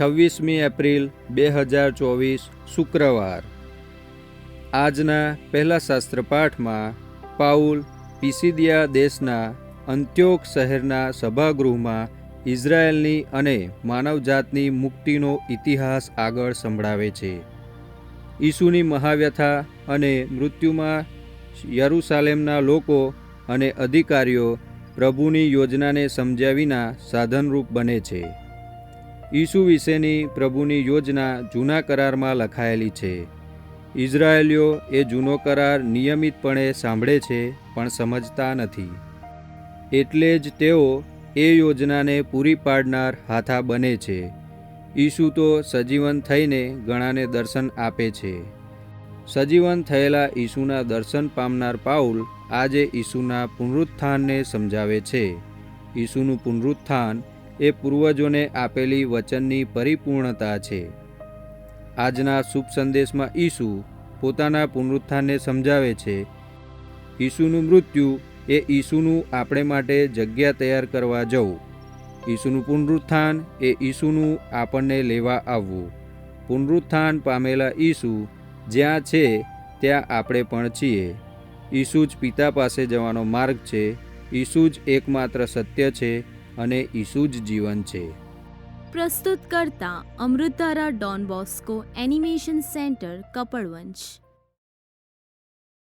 છવ્વીસમી એપ્રિલ બે હજાર ચોવીસ, શુક્રવાર. આજના પહેલા શાસ્ત્ર પાઠમાં પાઉલ પિસિદિયા દેશના અંત્યોક શહેરના સભાગૃહમાં ઇઝરાયેલની અને માનવજાતની મુક્તિનો ઇતિહાસ આગળ સંભળાવે છે. ઈસુની મહાવ્યથા અને મૃત્યુમાં યરુસાલેમના લોકો અને અધિકારીઓ પ્રભુની યોજનાને સમજ્યા વિના સાધનરૂપ બને છે. ઈસુ વિશેની પ્રભુની યોજના જૂના કરારમાં લખાયેલી છે. ઇઝરાયેલીઓ એ જૂનો કરાર નિયમિતપણે સાંભળે છે, પણ સમજતા નથી. એટલે જ તેઓ એ યોજનાને પૂરી પાડનાર હાથા બને છે. ઈસુ તો સજીવન થઈને ઘણાને દર્શન આપે છે. સજીવન થયેલા ઈસુના દર્શન પામનાર પાઉલ આજે ઈસુના પુનરુત્થાનને સમજાવે છે. ઈસુનું પુનરુત્થાન એ પૂર્વજોને આપેલી વચનની પરિપૂર્ણતા છે. આજના શુભ સંદેશમાં ઈસુ પોતાના પુનરુત્થાનને સમજાવે છે. ઈસુનું મૃત્યુ એ ઈસુનું આપણે માટે જગ્યા તૈયાર કરવા જવું. ઈસુનું પુનરુત્થાન એ ઈસુનું આપણને લેવા આવવું. પુનરુત્થાન પામેલા ઈસુ જ્યાં છે ત્યાં આપણે પણ છીએ. ઈસુ જ પિતા પાસે જવાનો માર્ગ છે. ઈસુ જ એકમાત્ર સત્ય છે. અને ઈસુ જ જીવન છે. પ્રસ્તુત કરતા અમૃતારા Don Bosco animation centre Kapadvanj.